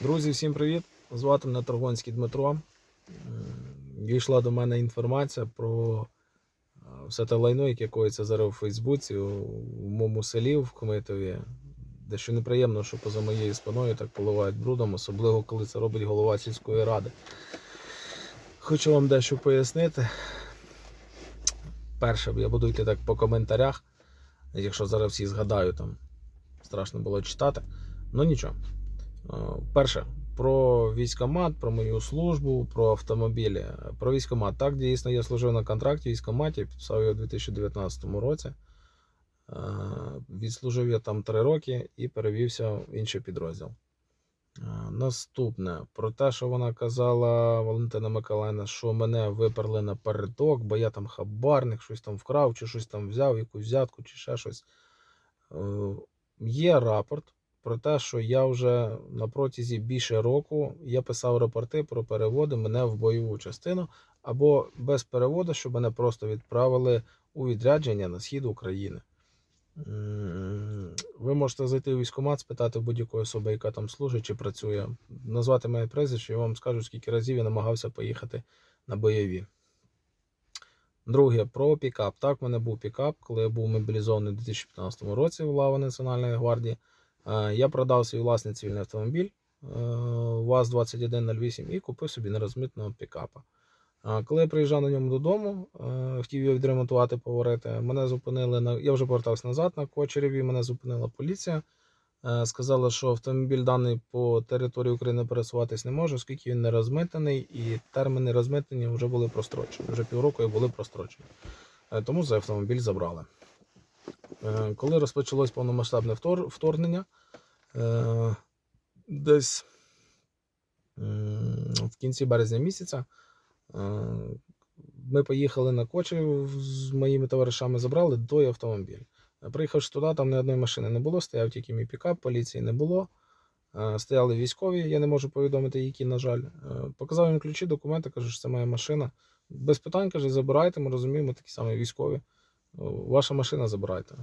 Друзі, всім привіт! Звати мене Торгонський Дмитро. М, Дійшла до мене інформація про е, все те лайно, яке коїться зараз у Фейсбуці, у, моєму селі в Кмитові. Дещо неприємно, що поза моєю спиною так поливають брудом, особливо коли це робить голова сільської ради. Хочу вам дещо пояснити. Перше, я буду йти так по коментарях, якщо зараз всі згадаю, там страшно було читати. Ну нічого. Е, Перше, про військомат, про мою службу, про автомобілі. Про військомат. Так, дійсно, я служив на контракті військоматі, підписав його у 2019 році. Е, Відслужив я там 3 роки і перевівся в інший підрозділ. Е, Наступне про те, що вона казала Валентина Миколаївна, що мене виперли на передок, бо я там хабарник, щось там вкрав, чи щось там взяв, якусь взятку, чи ще щось. Є рапорт про те, що я вже на протязі більше року я писав рапорти про переводи мене в бойову частину або без переводу, щоб мене просто відправили у відрядження на схід України. Ви можете зайти у військкомат, спитати будь-якої особи, яка там служить чи працює, назвати моє прізвище, і вам скажуть, скільки разів я намагався поїхати на бойові. Друге, про пікап. Так, в мене був пікап, коли я був мобілізований у 2015 році в лаві Національної гвардії. Е, Я продав свій власний цивільний автомобіль е, ВАЗ-2108 і купив собі нерозмитного пікапа. А Коли я приїжджав на ньому додому, е, хотів його відремонтувати, поварити, мене зупинили на. Я вже повертався назад на Кочереві, мене зупинила поліція. Е, Сказали, що автомобіль даний по території України пересуватись не може, оскільки він не розмитений, і терміни розмитнення вже були прострочені. Вже півроку і були прострочені. Е, Тому за автомобіль забрали. Е, Коли розпочалось повномасштабне втор- вторгнення, е, десь в кінці березня місяця е, ми поїхали на Кочев з моїми товаришами, забрали той автомобіль. Приїхавши туди, там ні одної машини не було, стояв тільки мій пікап, поліції не було. Стояли військові, я не можу повідомити, які, на жаль. Показав їм ключі, документи, кажу, що це моя машина. Без питань, каже, забирайте, ми розуміємо, такі самі військові. Ваша машина забирайте.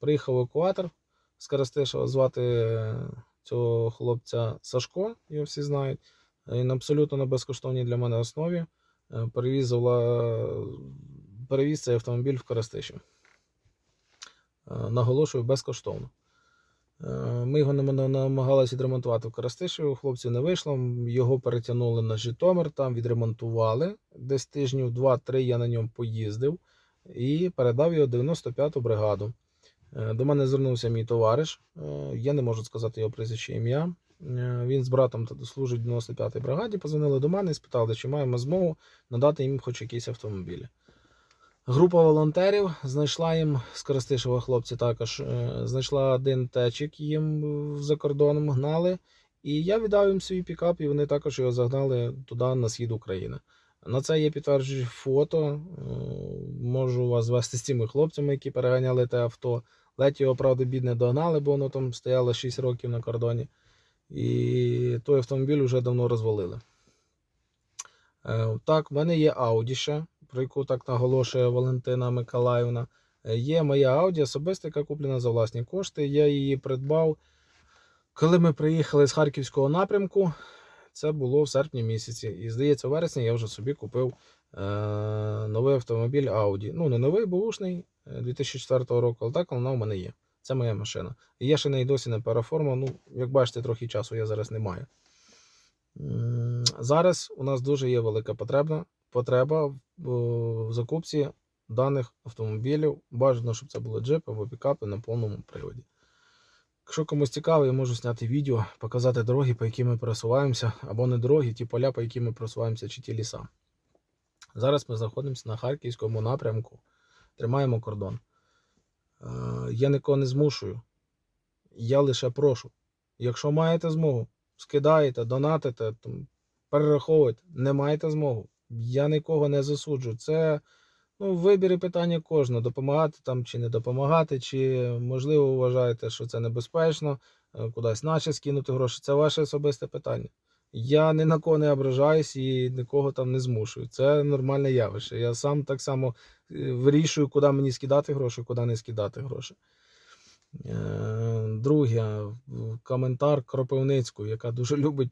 Приїхав евакуатор з Карастишева, звати е, цього хлопця Сашко, його всі знають. Він абсолютно на безкоштовній для мене основі е, перевіз, цей автомобіль в Карастишів. Е, Наголошую, безкоштовно. Ми його нам- нам- намагалися відремонтувати в Карастишеві, у хлопців не вийшло. Його перетягнули на Житомир, там відремонтували. Десь тижнів 2-3 я на ньому поїздив і передав його 95-ту бригаду. Е, До мене звернувся мій товариш. е, Я не можу сказати його прізвище ім'я. Е, Він з братом служить в 95-й бригаді. Позвонили до мене і спитали, чи маємо змогу надати їм хоч якісь автомобілі. Група волонтерів знайшла їм з Коростишева хлопці також. Знайшла один течик їм за кордоном гнали. І я віддав їм свій пікап, і вони також його загнали туди на схід України. На це є підтверджуючі фото. е, Можу вас звести з цими хлопцями, які переганяли те авто. Ледь його, правда, бідне догнали, бо воно там стояло 6 років на кордоні. І той автомобіль вже давно розвалили. Е, Так, в мене є Audi ще, про яку так наголошує Валентина Миколаївна. Е, Є моя Audi особиста, яка куплена за власні кошти. Я її придбав, коли ми приїхали з Харківського напрямку. Це було в серпні місяці. І здається, в вересні я вже собі купив е, новий автомобіль Audi. Ну, не новий, бушний 2004 року, але так вона в мене є. Це моя машина. І я ще неї досі не переформив. Ну, як бачите, трохи часу я зараз не маю. Зараз у нас дуже є велика потреба, потреба в закупці даних автомобілів. Бажано, щоб це були джипи або пікапи на повному приводі. Якщо комусь цікаво, я можу зняти відео, показати дороги, по яким ми пересуваємося, або не дороги, ті поля, по яким ми просуваємося, чи ті ліса. Зараз ми знаходимося на Харківському напрямку, тримаємо кордон. Е, Я нікого не змушую. Я лише прошу. Якщо маєте змогу, скидаєте, донатите, там, перераховуєте, не маєте змогу. Я нікого не засуджую. Це ну, вибір і питання кожного, допомагати там чи не допомагати, чи можливо вважаєте, що це небезпечно, е, кудись наче скинути гроші. Це ваше особисте питання. Я ні на кого не ображаюсь і нікого там не змушую. Це нормальне явище. Я сам так само е, вирішую, куди мені скидати гроші, куди не скидати гроші. Е, Друге, коментар Кропивницької, яка дуже любить